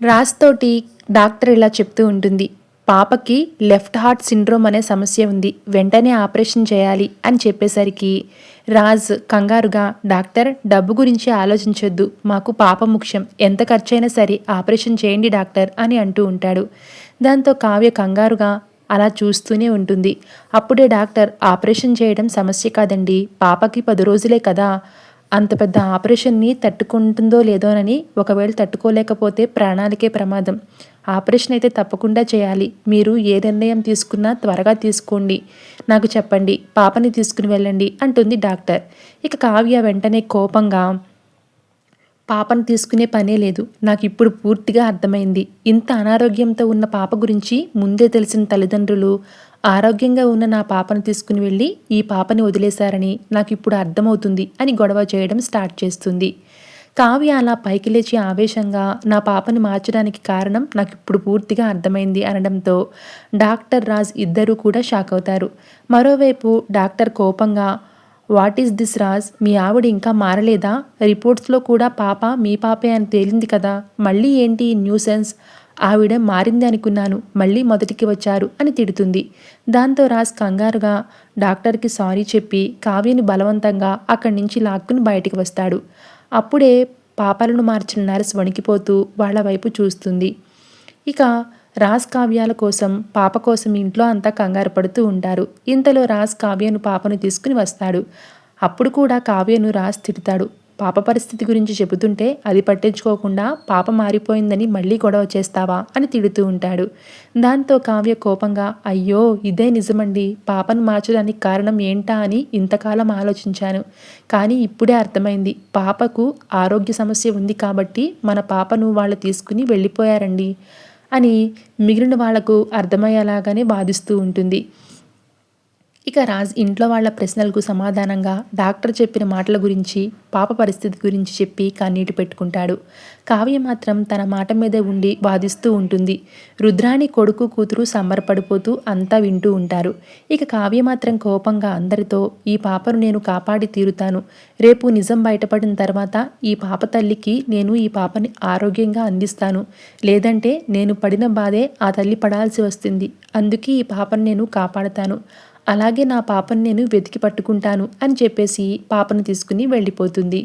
రాజ్తోటి doctor ఇలా చెప్తూ ఉంటుంది పాపకి లెఫ్ట్ హార్ట్ సిండ్రోమ్ అనే సమస్య ఉంది వెంటనే ఆపరేషన్ చేయాలి అని చెప్పేసరికి రాజ్ కంగారుగా డాక్టర్ డబ్బు గురించి ఆలోచించొద్దు మాకు పాప ముఖ్యం ఎంత ఖర్చైనా సరే ఆపరేషన్ చేయండి డాక్టర్ అని అంటూ ఉంటాడు. దాంతో కావ్య కంగారుగా అలా చూస్తూనే ఉంటుంది. అప్పుడే డాక్టర్ ఆపరేషన్ చేయడం సమస్య కాదండి పాపకి పది రోజులే కదా అంత పెద్ద ఆపరేషన్ని తట్టుకుంటుందో లేదోనని ఒకవేళ తట్టుకోలేకపోతే ప్రాణాలకే ప్రమాదం. ఆపరేషన్ అయితే తప్పకుండా చేయాలి. మీరు ఏ నిర్ణయం తీసుకున్నా త్వరగా తీసుకోండి. నాకు చెప్పండి పాపని తీసుకుని వెళ్ళండి అంటుంది డాక్టర్. ఇక కావ్య వెంటనే కోపంగా పాపను తీసుకునే పనే లేదు. నాకు ఇప్పుడు పూర్తిగా అర్థమైంది. ఇంత అనారోగ్యంతో ఉన్న పాప గురించి ముందే తెలిసిన తల్లిదండ్రులు ఆరోగ్యంగా ఉన్న నా పాపను తీసుకుని వెళ్ళి ఈ పాపని వదిలేశారని నాకు ఇప్పుడు అర్థమవుతుంది అని గొడవ చేయడం స్టార్ట్ చేస్తుంది. కావ్య అలా పైకి లేచి ఆవేశంగా నా పాపని మార్చడానికి కారణం నాకు ఇప్పుడు పూర్తిగా అర్థమైంది అనడంతో డాక్టర్ రాజ్ ఇద్దరూ కూడా షాక్ అవుతారు. మరోవైపు డాక్టర్ కోపంగా వాట్ ఈస్ దిస్ రాజ్? మీ ఆవిడ ఇంకా మారలేదా? రిపోర్ట్స్లో కూడా పాప మీ పాపే అని తేలింది కదా. మళ్ళీ ఏంటి న్యూసెన్స్? ఆవిడ మారింది అనుకున్నాను. మళ్ళీ మొదటికి వచ్చారు అని తిడుతుంది. దాంతో రాజ్ కంగారుగా డాక్టర్కి సారీ చెప్పి కావ్యని బలవంతంగా అక్కడి నుంచి లాక్కుని బయటికి వస్తాడు. అప్పుడే పాపలను మార్చిన నర్స్ వణికిపోతూ వాళ్ళ వైపు చూస్తుంది. ఇక రాజ్ కావ్యాల కోసం పాప కోసం ఇంట్లో అంతా కంగారు పడుతూ ఉంటారు. ఇంతలో రాజ్ కావ్యను పాపను తీసుకుని వస్తాడు. అప్పుడు కూడా కావ్యను రాజ్ తిడతాడు. పాప పరిస్థితి గురించి చెబుతుంటే అది పట్టించుకోకుండా పాప మారిపోయిందని మళ్ళీ గొడవ చేస్తావా అని తిడుతూ ఉంటాడు. దాంతో కావ్య కోపంగా అయ్యో ఇదే నిజమండి. పాపను మార్చడానికి కారణం ఏంటా అని ఇంతకాలం ఆలోచించాను. కానీ ఇప్పుడే అర్థమైంది. పాపకు ఆరోగ్య సమస్య ఉంది కాబట్టి మన పాపను వాళ్ళు తీసుకుని వెళ్ళిపోయారండి. అని మిగిలిన వాళ్ళకు అర్థమయ్యేలాగానే బాధిస్తూ ఉంటుంది. ఇక రాజ్ ఇంట్లో వాళ్ళ ప్రశ్నలకు సమాధానంగా డాక్టర్ చెప్పిన మాటల గురించి పాప పరిస్థితి గురించి చెప్పి కన్నీటి పెట్టుకుంటాడు. కావ్య మాత్రం తన మాట మీదే ఉండి వాదిస్తూ ఉంటుంది. రుద్రాణి కొడుకు కూతురు సంబరపడిపోతూ అంతా వింటూ ఉంటారు. ఇక కావ్య మాత్రం కోపంగా అందరితో ఈ పాపను నేను కాపాడి తీరుతాను. రేపు నిజం బయటపడిన తర్వాత ఈ పాప తల్లికి నేను ఈ పాపని ఆరోగ్యంగా అందిస్తాను. లేదంటే నేను పడిన బాధే ఆ తల్లి పడాల్సి వస్తుంది. అందుకే ఈ పాపను నేను కాపాడతాను. అలాగే నా పాపను నేను వెతికి పట్టుకుంటాను అని చెప్పేసి పాపను తీసుకుని వెళ్ళిపోతుంది.